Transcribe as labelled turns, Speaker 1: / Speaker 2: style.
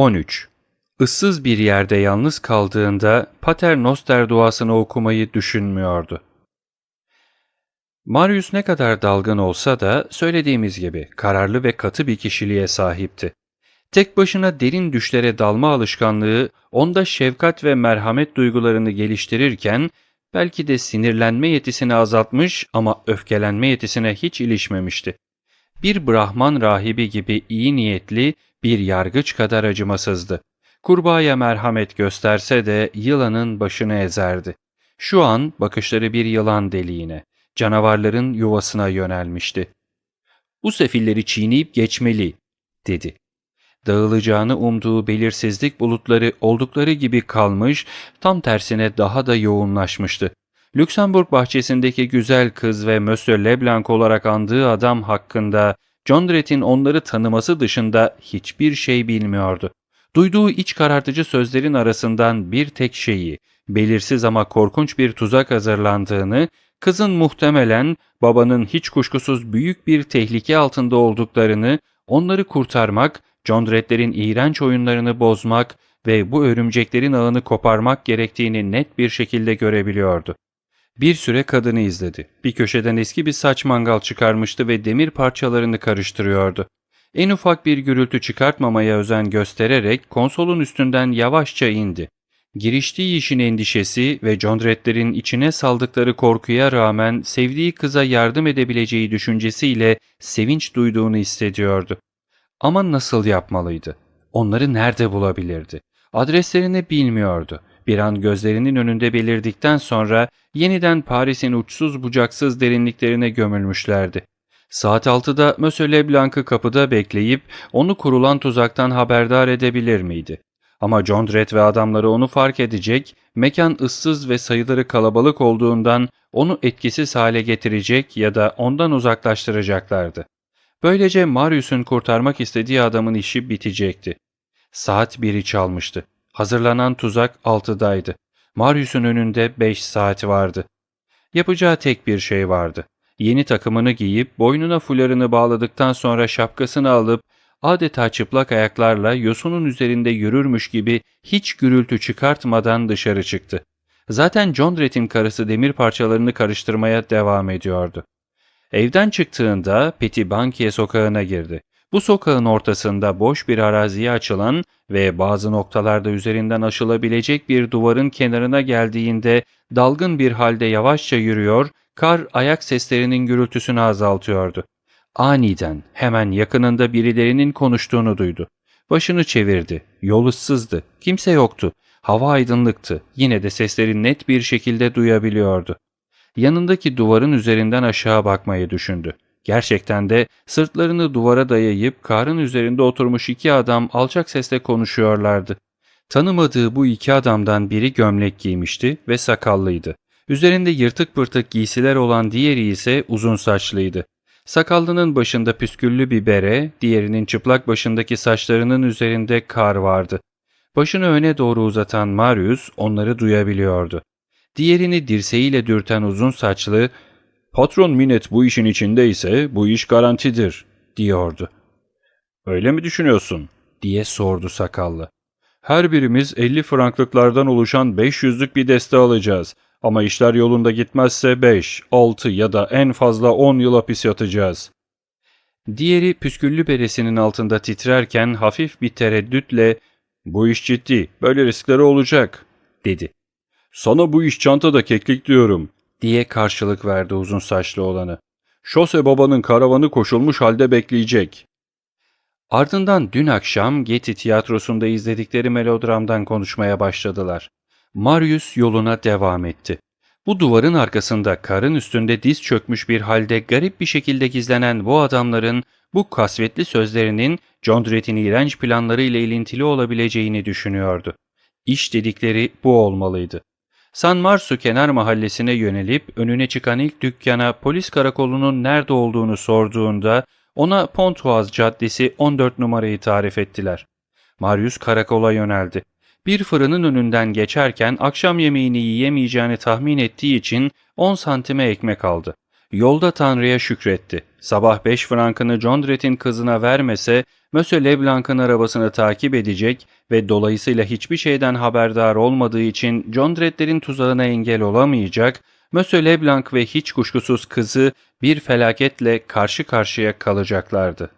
Speaker 1: 13. Issız bir yerde yalnız kaldığında Pater Noster duasını okumayı düşünmüyordu. Marius ne kadar dalgın olsa da söylediğimiz gibi kararlı ve katı bir kişiliğe sahipti. Tek başına derin düşlere dalma alışkanlığı onda şefkat ve merhamet duygularını geliştirirken belki de sinirlenme yetisini azaltmış ama öfkelenme yetisine hiç ilişmemişti. Bir Brahman rahibi gibi iyi niyetli, bir yargıç kadar acımasızdı. Kurbağaya merhamet gösterse de yılanın başını ezerdi. Şu an bakışları bir yılan deliğine, canavarların yuvasına yönelmişti. Bu sefilleri çiğneyip geçmeli, dedi. Dağılacağını umduğu belirsizlik bulutları oldukları gibi kalmış, tam tersine daha da yoğunlaşmıştı. Lüksemburg bahçesindeki güzel kız ve Monsieur Leblanc olarak andığı adam hakkında Jondret'in onları tanıması dışında hiçbir şey bilmiyordu. Duyduğu iç karartıcı sözlerin arasından bir tek şeyi, belirsiz ama korkunç bir tuzak hazırlandığını, kızın muhtemelen babanın hiç kuşkusuz büyük bir tehlike altında olduklarını, onları kurtarmak, Jondret'lerin iğrenç oyunlarını bozmak ve bu örümceklerin ağını koparmak gerektiğini net bir şekilde görebiliyordu. Bir süre kadını izledi. Bir köşeden eski bir saç mangal çıkarmıştı ve demir parçalarını karıştırıyordu. En ufak bir gürültü çıkartmamaya özen göstererek konsolun üstünden yavaşça indi. Giriştiği işin endişesi ve Jondret'lerin içine saldıkları korkuya rağmen sevdiği kıza yardım edebileceği düşüncesiyle sevinç duyduğunu hissediyordu. Ama nasıl yapmalıydı? Onları nerede bulabilirdi? Adreslerini bilmiyordu. Bir an gözlerinin önünde belirdikten sonra yeniden Paris'in uçsuz bucaksız derinliklerine gömülmüşlerdi. Saat 6'da Monsieur Leblanc'ı kapıda bekleyip onu kurulan tuzaktan haberdar edebilir miydi? Ama Jondret ve adamları onu fark edecek, mekan ıssız ve sayıları kalabalık olduğundan onu etkisiz hale getirecek ya da ondan uzaklaştıracaklardı. Böylece Marius'un kurtarmak istediği adamın işi bitecekti. Saat biri çalmıştı. Hazırlanan tuzak altıdaydı. Marius'un önünde beş saat vardı. Yapacağı tek bir şey vardı. Yeni takımını giyip boynuna fularını bağladıktan sonra şapkasını alıp adeta çıplak ayaklarla yosunun üzerinde yürürmüş gibi hiç gürültü çıkartmadan dışarı çıktı. Zaten John Rett'in karısı demir parçalarını karıştırmaya devam ediyordu. Evden çıktığında Petit Bankier sokağına girdi. Bu sokağın ortasında boş bir araziye açılan ve bazı noktalarda üzerinden aşılabilecek bir duvarın kenarına geldiğinde dalgın bir halde yavaşça yürüyor, kar ayak seslerinin gürültüsünü azaltıyordu. Aniden hemen yakınında birilerinin konuştuğunu duydu. Başını çevirdi. Yol ıssızdı. Kimse yoktu. Hava aydınlıktı. Yine de sesleri net bir şekilde duyabiliyordu. Yanındaki duvarın üzerinden aşağı bakmayı düşündü. Gerçekten de sırtlarını duvara dayayıp karın üzerinde oturmuş iki adam alçak sesle konuşuyorlardı. Tanımadığı bu iki adamdan biri gömlek giymişti ve sakallıydı. Üzerinde yırtık pırtık giysiler olan diğeri ise uzun saçlıydı. Sakallının başında püsküllü bir bere, diğerinin çıplak başındaki saçlarının üzerinde kar vardı. Başını öne doğru uzatan Marius onları duyabiliyordu. Diğerini dirseğiyle dürten uzun saçlı, ''Patron Minet bu işin içindeyse bu iş garantidir.'' diyordu. ''Öyle mi düşünüyorsun?'' diye sordu sakallı. ''Her birimiz 50 franklıklardan oluşan 500'lük bir deste alacağız. Ama işler yolunda gitmezse 5, 6 ya da en fazla 10 yıl hapis yatacağız.'' Diğeri püsküllü beresinin altında titrerken hafif bir tereddütle ''Bu iş ciddi, böyle riskleri olacak.'' dedi. ''Sana bu iş çantada keklik diyorum diye karşılık verdi uzun saçlı olanı. Şose babanın karavanı koşulmuş halde bekleyecek. Ardından dün akşam Getty tiyatrosunda izledikleri melodramdan konuşmaya başladılar. Marius yoluna devam etti. Bu duvarın arkasında karın üstünde diz çökmüş bir halde garip bir şekilde gizlenen bu adamların bu kasvetli sözlerinin John Drett'in iğrenç planları ile ilintili olabileceğini düşünüyordu. İş dedikleri bu olmalıydı. San Marsu kenar mahallesine yönelip önüne çıkan ilk dükkana polis karakolunun nerede olduğunu sorduğunda ona Pontoise Caddesi 14 numarayı tarif ettiler. Marius karakola yöneldi. Bir fırının önünden geçerken akşam yemeğini yiyemeyeceğini tahmin ettiği için 10 santime ekmek aldı. Yolda Tanrı'ya şükretti. Sabah 5 frankını Jondret'in kızına vermese, Monsieur Leblanc'ın arabasını takip edecek ve dolayısıyla hiçbir şeyden haberdar olmadığı için Jondret'lerin tuzağına engel olamayacak, Monsieur Leblanc ve hiç kuşkusuz kızı bir felaketle karşı karşıya kalacaklardı.